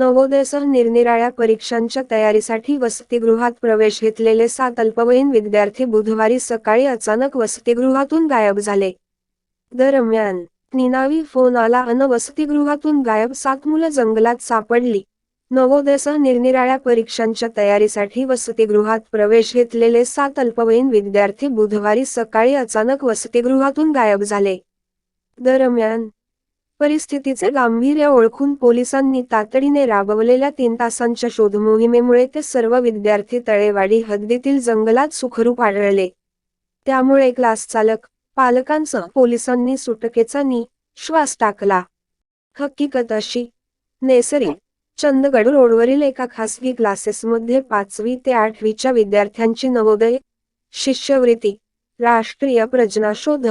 नवोदयसह निरनिराळ्या परीक्षांच्या तयारीसाठी वसतिगृहात प्रवेश घेतलेले सात अल्पवयीन विद्यार्थी बुधवारी सकाळी अचानक वसतिगृहातून गायब झाले. दरम्यान निनावी फोन आला अन वसतिगृहातून गायब सात मुलं जंगलात सापडली. नवोदयसह निरनिराळ्या परीक्षांच्या तयारीसाठी वसतिगृहात प्रवेश घेतलेले सात अल्पवयीन विद्यार्थी बुधवारी सकाळी अचानक वसतिगृहातून गायब झाले. दरम्यान परिस्थितीचे गांभीर्य ओळखून पोलिसांनी तातडीने राबवलेल्या तीन तासांच्या शोधमोहिमेमुळे ते सर्व विद्यार्थी तळेवाडी हद्दीतील जंगलात सुखरूप आढळले. त्यामुळे क्लास चालक पालकांसह पोलिसांनी सुटकेचा नि श्वास टाकला. हकीकत अशी नेसरी चंदगड रोडवरील एका खासगी क्लासेसमध्ये पाचवी ते आठवीच्या विद्यार्थ्यांची नवोदय शिष्यवृत्ती राष्ट्रीय प्रजनाशोध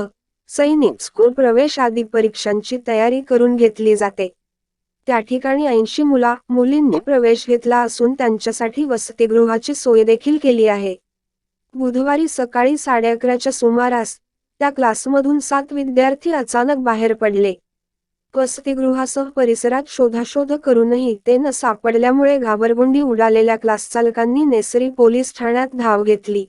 सैनिक स्कूल प्रवेश आदी परीक्षांची तयारी करून घेतली जाते. त्या ठिकाणी ऐंशी मुला मुलींनी प्रवेश घेतला असून त्यांच्यासाठी वसतिगृहाची सोय देखील केली आहे. बुधवारी सकाळी साडे अकराच्या सुमारास त्या क्लासमधून सात विद्यार्थी अचानक बाहेर पडले. वसतिगृहासह परिसरात शोधाशोध करूनही ते न सापडल्यामुळे घाबरगुंडी उडालेल्या क्लास चालकांनी नेसरी पोलीस ठाण्यात धाव घेतली.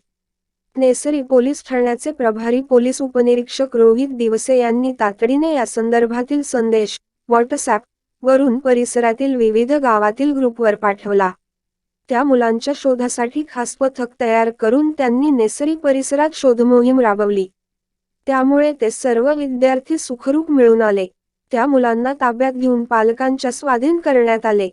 नेसरी पोलीस ठाण्याचे प्रभारी पोलीस उपनिरीक्षक रोहित दिवसे यांनी तातडीने या संदर्भातील संदेश व्हॉट्सॲप वरून परिसरातील विविध गावातील ग्रुपवर पाठवला. त्या मुलांच्या शोधासाठी खास पथक तयार करून त्यांनी नेसरी परिसरात शोधमोहीम राबवली. त्यामुळे ते सर्व विद्यार्थी सुखरूप मिळून आले. त्या मुलांना ताब्यात घेऊन पालकांच्या स्वाधीन करण्यात आले.